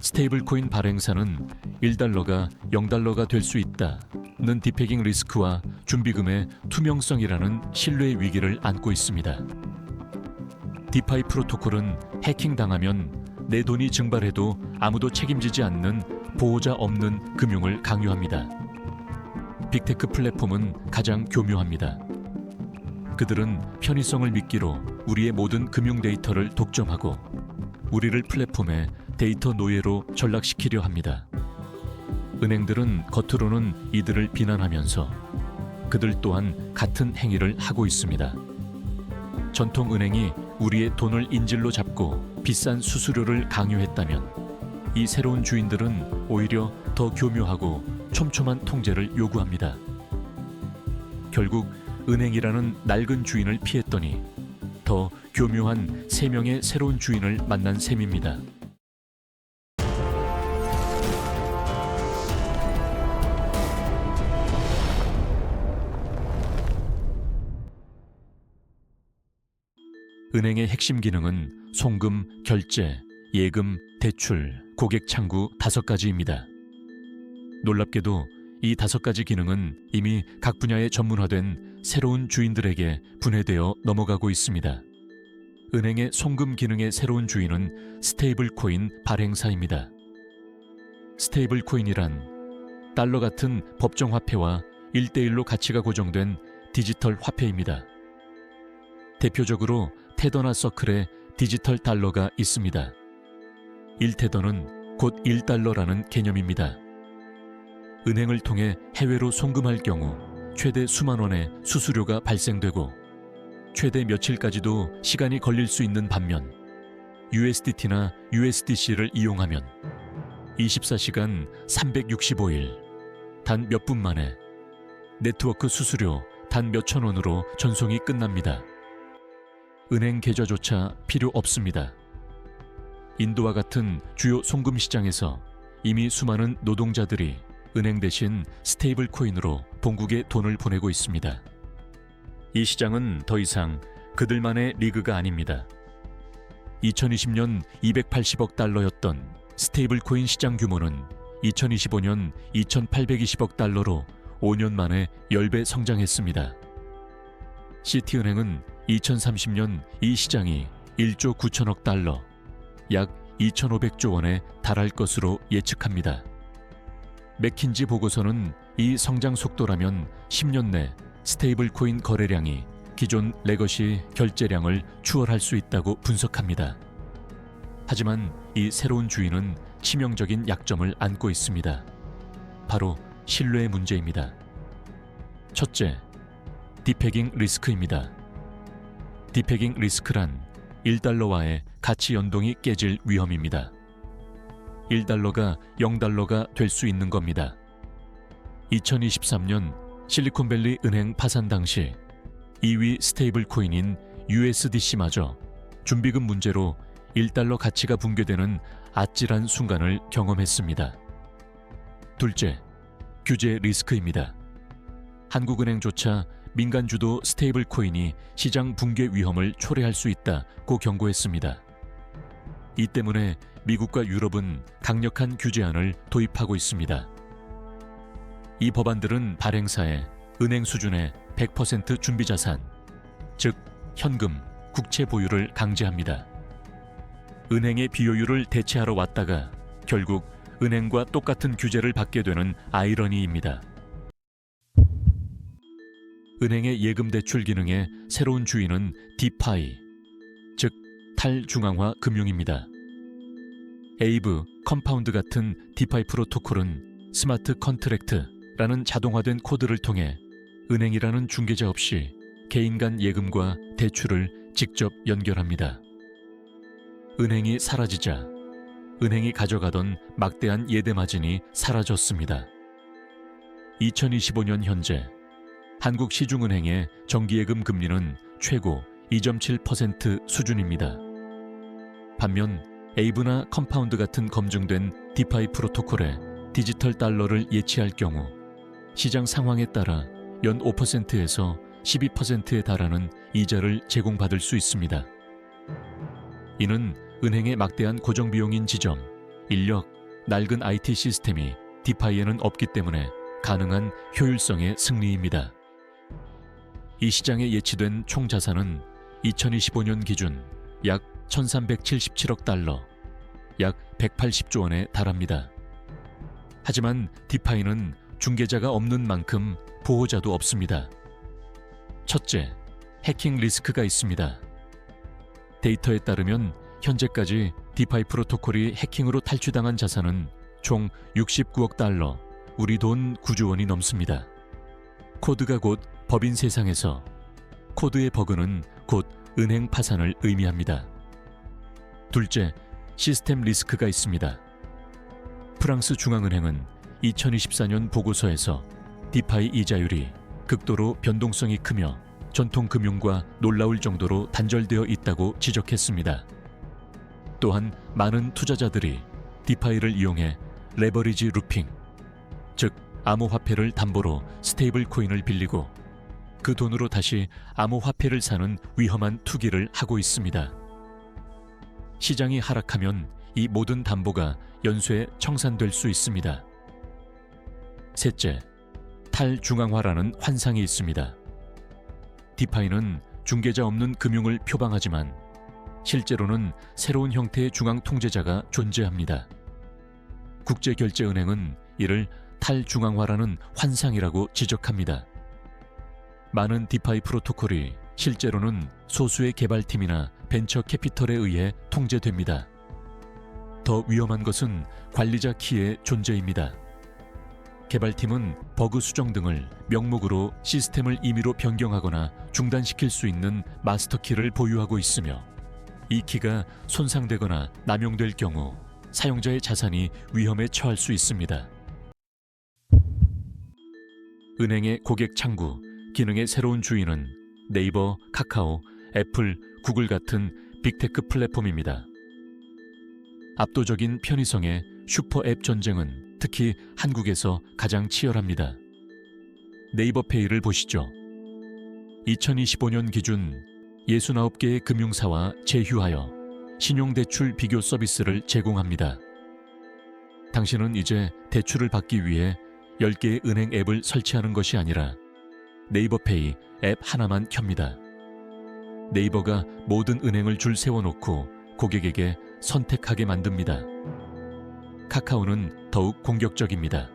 스테이블 코인 발행사는 1달러가 0달러가 될 수 있다는 디패깅 리스크와 준비금의 투명성이라는 신뢰 위기를 안고 있습니다. 디파이 프로토콜은 해킹당하면 내 돈이 증발해도 아무도 책임지지 않는 보호자 없는 금융을 강요합니다. 빅테크 플랫폼은 가장 교묘합니다. 그들은 편의성을 미끼로 우리의 모든 금융 데이터를 독점하고 우리를 플랫폼에 데이터 노예로 전락시키려 합니다. 은행들은 겉으로는 이들을 비난하면서 그들 또한 같은 행위를 하고 있습니다. 전통 은행이 우리의 돈을 인질로 잡고 비싼 수수료를 강요했다면 이 새로운 주인들은 오히려 더 교묘하고 촘촘한 통제를 요구합니다. 결국 은행이라는 낡은 주인을 피했더니 더 교묘한 세 명의 새로운 주인을 만난 셈입니다. 은행의 핵심 기능은 송금, 결제, 예금, 대출, 고객 창구 다섯 가지입니다. 놀랍게도 이 다섯 가지 기능은 이미 각 분야에 전문화된 새로운 주인들에게 분해되어 넘어가고 있습니다. 은행의 송금 기능의 새로운 주인은 스테이블 코인 발행사입니다. 스테이블 코인이란 달러 같은 법정 화폐와 1대1로 가치가 고정된 디지털 화폐입니다. 대표적으로 테더나 서클에 디지털 달러가 있습니다. 1테더는 곧 1달러라는 개념입니다. 은행을 통해 해외로 송금할 경우 최대 수만 원의 수수료가 발생되고 최대 며칠까지도 시간이 걸릴 수 있는 반면 USDT나 USDC를 이용하면 24시간 365일 단 몇 분 만에 네트워크 수수료 단 몇천 원으로 전송이 끝납니다. 은행 계좌조차 필요 없습니다. 인도와 같은 주요 송금 시장에서 이미 수많은 노동자들이 은행 대신 스테이블 코인으로 본국에 돈을 보내고 있습니다. 이 시장은 더 이상 그들만의 리그가 아닙니다. 2020년 280억 달러였던 스테이블 코인 시장 규모는 2025년 2820억 달러로 5년 만에 10배 성장했습니다. 시티은행은 2030년 이 시장이 1조 9천억 달러, 약 2,500조 원에 달할 것으로 예측합니다. 맥킨지 보고서는 이 성장 속도라면 10년 내 스테이블 코인 거래량이 기존 레거시 결제량을 추월할 수 있다고 분석합니다. 하지만 이 새로운 주인은 치명적인 약점을 안고 있습니다. 바로 신뢰의 문제입니다. 첫째, 디패깅 리스크입니다. 디패깅 리스크란 1달러와의 가치 연동이 깨질 위험입니다. 1달러가 0달러가 될 수 있는 겁니다. 2023년 실리콘밸리 은행 파산 당시 2위 스테이블 코인인 USDC마저 준비금 문제로 1달러 가치가 붕괴되는 아찔한 순간을 경험했습니다. 둘째, 규제 리스크입니다. 한국은행조차 민간 주도 스테이블 코인이 시장 붕괴 위험을 초래할 수 있다고 경고했습니다. 이 때문에 미국과 유럽은 강력한 규제안을 도입하고 있습니다. 이 법안들은 발행사에 은행 수준의 100% 준비 자산, 즉 현금, 국채 보유를 강제합니다. 은행의 비효율을 대체하러 왔다가 결국 은행과 똑같은 규제를 받게 되는 아이러니입니다. 은행의 예금 대출 기능의 새로운 주인은 디파이, 즉 탈중앙화 금융입니다. 에이브, 컴파운드 같은 디파이 프로토콜은 스마트 컨트랙트라는 자동화된 코드를 통해 은행이라는 중개자 없이 개인 간 예금과 대출을 직접 연결합니다. 은행이 사라지자 은행이 가져가던 막대한 예대 마진이 사라졌습니다. 2025년 현재 한국 시중은행의 정기예금 금리는 최고 2.7% 수준입니다. 반면 에이브나 컴파운드 같은 검증된 디파이 프로토콜에 디지털 달러를 예치할 경우 시장 상황에 따라 연 5%에서 12%에 달하는 이자를 제공받을 수 있습니다. 이는 은행의 막대한 고정 비용인 지점, 인력, 낡은 IT 시스템이 디파이에는 없기 때문에 가능한 효율성의 승리입니다. 이 시장에 예치된 총 자산은 2025년 기준 약 1377억 달러, 약 180조 원에 달합니다. 하지만 디파이는 중개자가 없는 만큼 보호자도 없습니다. 첫째, 해킹 리스크가 있습니다. 데이터에 따르면 현재까지 디파이 프로토콜이 해킹으로 탈취당한 자산은 총 69억 달러, 우리 돈 9조 원이 넘습니다. 코드가 곧 법인 세상에서 코드의 버그는 곧 은행 파산을 의미합니다. 둘째, 시스템 리스크가 있습니다. 프랑스 중앙은행은 2024년 보고서에서 디파이 이자율이 극도로 변동성이 크며 전통 금융과 놀라울 정도로 단절되어 있다고 지적했습니다. 또한 많은 투자자들이 디파이를 이용해 레버리지 루핑, 즉 암호화폐를 담보로 스테이블 코인을 빌리고 그 돈으로 다시 암호화폐를 사는 위험한 투기를 하고 있습니다. 시장이 하락하면 이 모든 담보가 연쇄 청산될 수 있습니다. 셋째, 탈중앙화라는 환상이 있습니다. 디파이는 중개자 없는 금융을 표방하지만 실제로는 새로운 형태의 중앙 통제자가 존재합니다. 국제결제은행은 이를 탈중앙화라는 환상이라고 지적합니다. 많은 디파이 프로토콜이 실제로는 소수의 개발팀이나 벤처 캐피털에 의해 통제됩니다. 더 위험한 것은 관리자 키의 존재입니다. 개발팀은 버그 수정 등을 명목으로 시스템을 임의로 변경하거나 중단시킬 수 있는 마스터 키를 보유하고 있으며 이 키가 손상되거나 남용될 경우 사용자의 자산이 위험에 처할 수 있습니다. 은행의 고객 창구, 기능의 새로운 주인은 네이버, 카카오, 애플, 구글 같은 빅테크 플랫폼입니다. 압도적인 편의성의 슈퍼 앱 전쟁은 특히 한국에서 가장 치열합니다. 네이버 페이를 보시죠. 2025년 기준 69개의 금융사와 제휴하여 신용대출 비교 서비스를 제공합니다. 당신은 이제 대출을 받기 위해 10개의 은행 앱을 설치하는 것이 아니라 네이버페이 앱 하나만 켭니다. 네이버가 모든 은행을 줄 세워놓고 고객에게 선택하게 만듭니다. 카카오는 더욱 공격적입니다.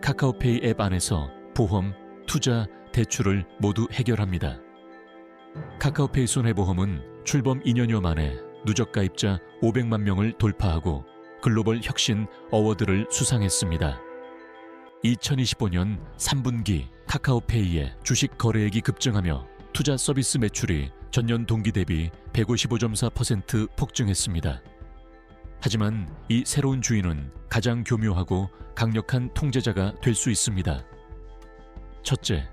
카카오페이 앱 안에서 보험, 투자, 대출을 모두 해결합니다. 카카오페이 손해보험은 출범 2년여 만에 누적 가입자 500만 명을 돌파하고 글로벌 혁신 어워드를 수상했습니다. 2025년 3분기 카카오페이의 주식 거래액이 급증하며 투자 서비스 매출이 전년 동기 대비 155.4% 폭증했습니다. 하지만 이 새로운 주인은 가장 교묘하고 강력한 통제자가 될 수 있습니다. 첫째,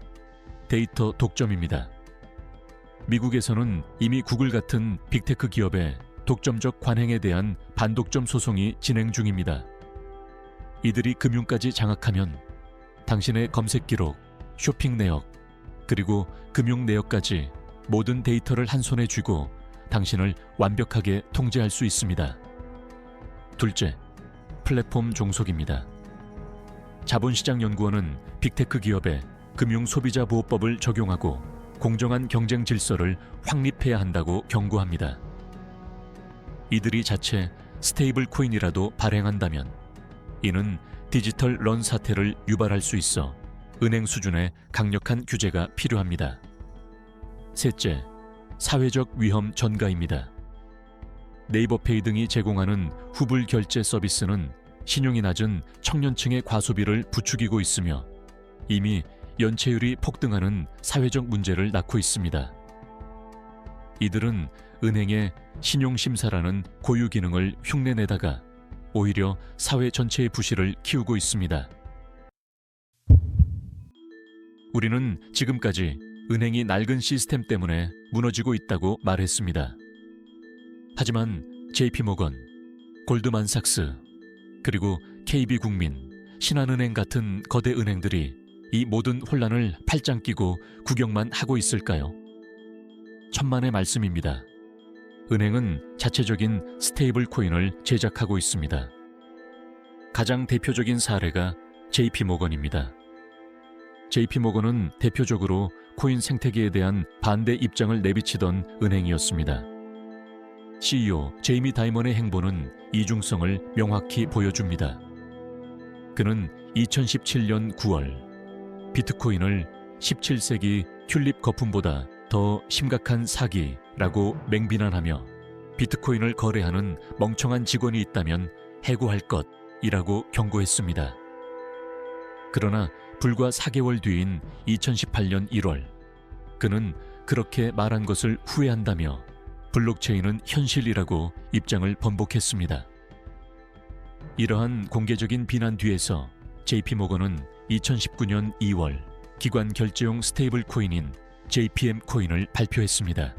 데이터 독점입니다. 미국에서는 이미 구글 같은 빅테크 기업의 독점적 관행에 대한 반독점 소송이 진행 중입니다. 이들이 금융까지 장악하면 당신의 검색 기록, 쇼핑 내역, 그리고 금융 내역까지 모든 데이터를 한 손에 쥐고 당신을 완벽하게 통제할 수 있습니다. 둘째, 플랫폼 종속입니다. 자본시장연구원은 빅테크 기업에 금융 소비자 보호법을 적용하고 공정한 경쟁 질서를 확립해야 한다고 경고합니다. 이들이 자체 스테이블 코인이라도 발행한다면 이는 디지털 런 사태를 유발할 수 있어 은행 수준의 강력한 규제가 필요합니다. 셋째, 사회적 위험 전가입니다. 네이버페이 등이 제공하는 후불 결제 서비스는 신용이 낮은 청년층의 과소비를 부추기고 있으며 이미 연체율이 폭등하는 사회적 문제를 낳고 있습니다. 이들은 은행의 신용심사라는 고유 기능을 흉내내다가 오히려 사회 전체의 부실을 키우고 있습니다. 우리는 지금까지 은행이 낡은 시스템 때문에 무너지고 있다고 말했습니다. 하지만 JP모건, 골드만삭스, 그리고 KB국민, 신한은행 같은 거대 은행들이 이 모든 혼란을 팔짱 끼고 구경만 하고 있을까요? 천만의 말씀입니다. 은행은 자체적인 스테이블 코인을 제작하고 있습니다. 가장 대표적인 사례가 JP 모건입니다. JP 모건은 대표적으로 코인 생태계에 대한 반대 입장을 내비치던 은행이었습니다. CEO 제이미 다이먼의 행보는 이중성을 명확히 보여줍니다. 그는 2017년 9월 비트코인을 17세기 튤립 거품보다 더 심각한 사기라고 맹비난하며 비트코인을 거래하는 멍청한 직원이 있다면 해고할 것이라고 경고했습니다. 그러나 불과 4개월 뒤인 2018년 1월 그는 그렇게 말한 것을 후회한다며 블록체인은 현실이라고 입장을 번복했습니다. 이러한 공개적인 비난 뒤에서 JP 모건은 2019년 2월 기관 결제용 스테이블 코인인 JPM 코인을 발표했습니다.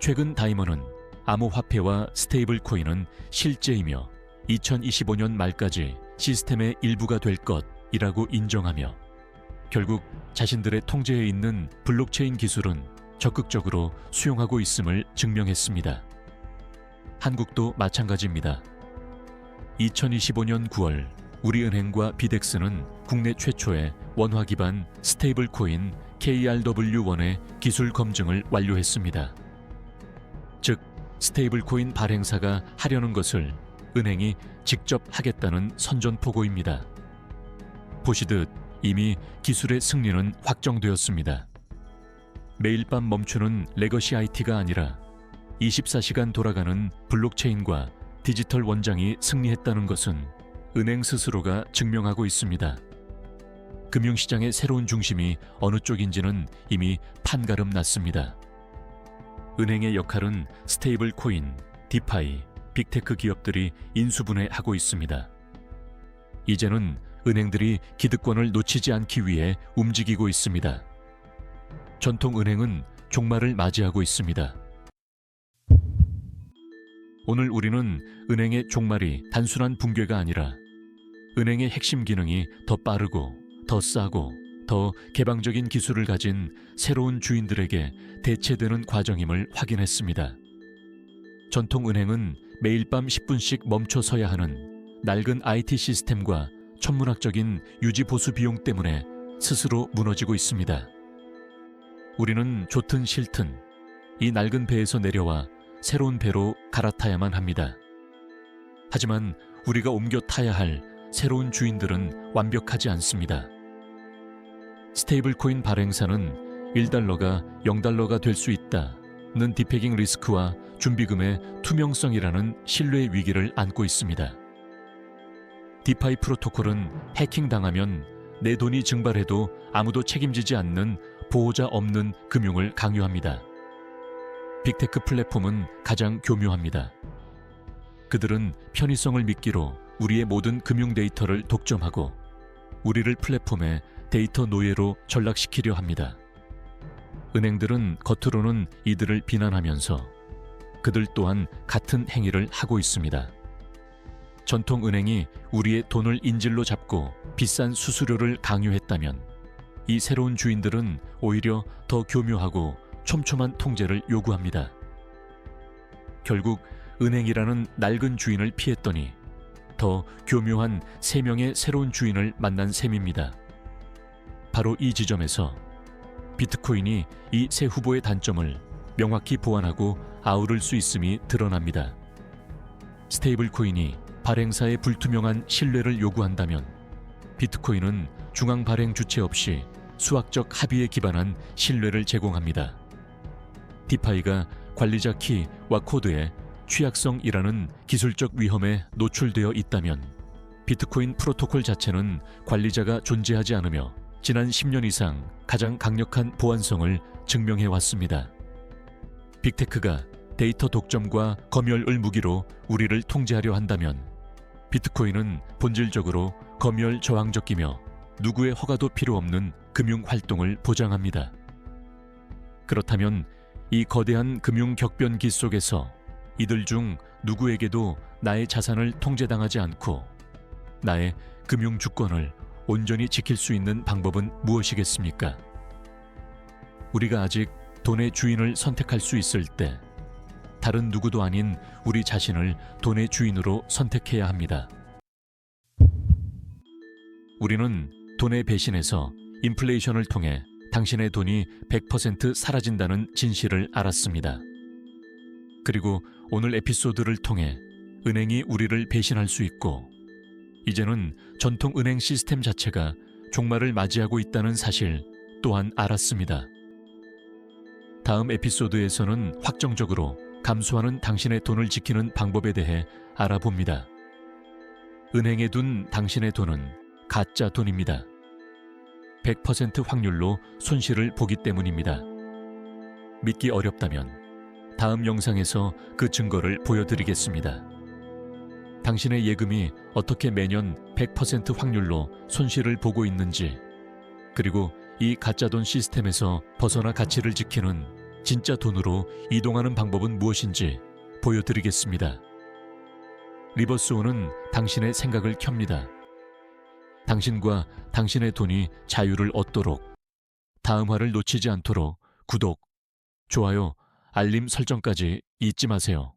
최근 다이먼은 암호화폐와 스테이블 코인은 실제이며 2025년 말까지 시스템의 일부가 될 것 이라고 인정하며 결국 자신들의 통제에 있는 블록체인 기술은 적극적으로 수용하고 있음을 증명했습니다. 한국도 마찬가지입니다. 2025년 9월 우리은행과 비덱스는 국내 최초의 원화 기반 스테이블 코인 KRW1의 기술 검증을 완료했습니다. 즉, 스테이블 코인 발행사가 하려는 것을 은행이 직접 하겠다는 선전포고입니다. 보시듯 이미 기술의 승리는 확정되었습니다. 매일 밤 멈추는 레거시 IT가 아니라 24시간 돌아가는 블록체인과 디지털 원장이 승리했다는 것은 은행 스스로가 증명하고 있습니다. 금융시장의 새로운 중심이 어느 쪽인지는 이미 판가름 났습니다. 은행의 역할은 스테이블 코인, 디파이, 빅테크 기업들이 인수분해하고 있습니다. 이제는 은행들이 기득권을 놓치지 않기 위해 움직이고 있습니다. 전통 은행은 종말을 맞이하고 있습니다. 오늘 우리는 은행의 종말이 단순한 붕괴가 아니라 은행의 핵심 기능이 더 빠르고 더 싸고 더 개방적인 기술을 가진 새로운 주인들에게 대체되는 과정임을 확인했습니다. 전통 은행은 매일 밤 10분씩 멈춰 서야 하는 낡은 IT 시스템과 천문학적인 유지 보수 비용 때문에 스스로 무너지고 있습니다. 우리는 좋든 싫든 이 낡은 배에서 내려와 새로운 배로 갈아타야만 합니다. 하지만 우리가 옮겨 타야 할 새로운 주인들은 완벽하지 않습니다. 스테이블 코인 발행사는 1달러가 0달러가 될 수 있다는 디패깅 리스크와 준비금의 투명성이라는 신뢰 위기를 안고 있습니다. 디파이 프로토콜은 해킹 당하면 내 돈이 증발해도 아무도 책임지지 않는 보호자 없는 금융을 강요합니다. 빅테크 플랫폼은 가장 교묘합니다. 그들은 편의성을 미끼로 우리의 모든 금융 데이터를 독점하고 우리를 플랫폼에 데이터 노예로 전락시키려 합니다. 은행들은 겉으로는 이들을 비난하면서 그들 또한 같은 행위를 하고 있습니다. 전통 은행이 우리의 돈을 인질로 잡고 비싼 수수료를 강요했다면 이 새로운 주인들은 오히려 더 교묘하고 촘촘한 통제를 요구합니다. 결국 은행이라는 낡은 주인을 피했더니 더 교묘한 세 명의 새로운 주인을 만난 셈입니다. 바로 이 지점에서 비트코인이 이 새 후보의 단점을 명확히 보완하고 아우를 수 있음이 드러납니다. 스테이블 코인이 발행사의 불투명한 신뢰를 요구한다면 비트코인은 중앙 발행 주체 없이 수학적 합의에 기반한 신뢰를 제공합니다. 디파이가 관리자 키와 코드에 취약성이라는 기술적 위험에 노출되어 있다면 비트코인 프로토콜 자체는 관리자가 존재하지 않으며 지난 10년 이상 가장 강력한 보안성을 증명해 왔습니다. 빅테크가 데이터 독점과 검열을 무기로 우리를 통제하려 한다면 비트코인은 본질적으로 검열 저항적이며 누구의 허가도 필요 없는 금융 활동을 보장합니다. 그렇다면 이 거대한 금융 격변기 속에서 이들 중 누구에게도 나의 자산을 통제당하지 않고 나의 금융 주권을 온전히 지킬 수 있는 방법은 무엇이겠습니까? 우리가 아직 돈의 주인을 선택할 수 있을 때 다른 누구도 아닌 우리 자신을 돈의 주인으로 선택해야 합니다. 우리는 돈의 배신에서 인플레이션을 통해 당신의 돈이 100% 사라진다는 진실을 알았습니다. 그리고 오늘 에피소드를 통해 은행이 우리를 배신할 수 있고 이제는 전통 은행 시스템 자체가 종말을 맞이하고 있다는 사실 또한 알았습니다. 다음 에피소드에서는 확정적으로 감수하는 당신의 돈을 지키는 방법에 대해 알아봅니다. 은행에 둔 당신의 돈은 가짜 돈입니다. 100% 확률로 손실을 보기 때문입니다. 믿기 어렵다면 다음 영상에서 그 증거를 보여드리겠습니다. 당신의 예금이 어떻게 매년 100% 확률로 손실을 보고 있는지, 그리고 이 가짜 돈 시스템에서 벗어나 가치를 지키는 진짜 돈으로 이동하는 방법은 무엇인지 보여드리겠습니다. 리버스온은 당신의 생각을 켭니다. 당신과 당신의 돈이 자유를 얻도록 다음 화를 놓치지 않도록 구독, 좋아요, 알림 설정까지 잊지 마세요.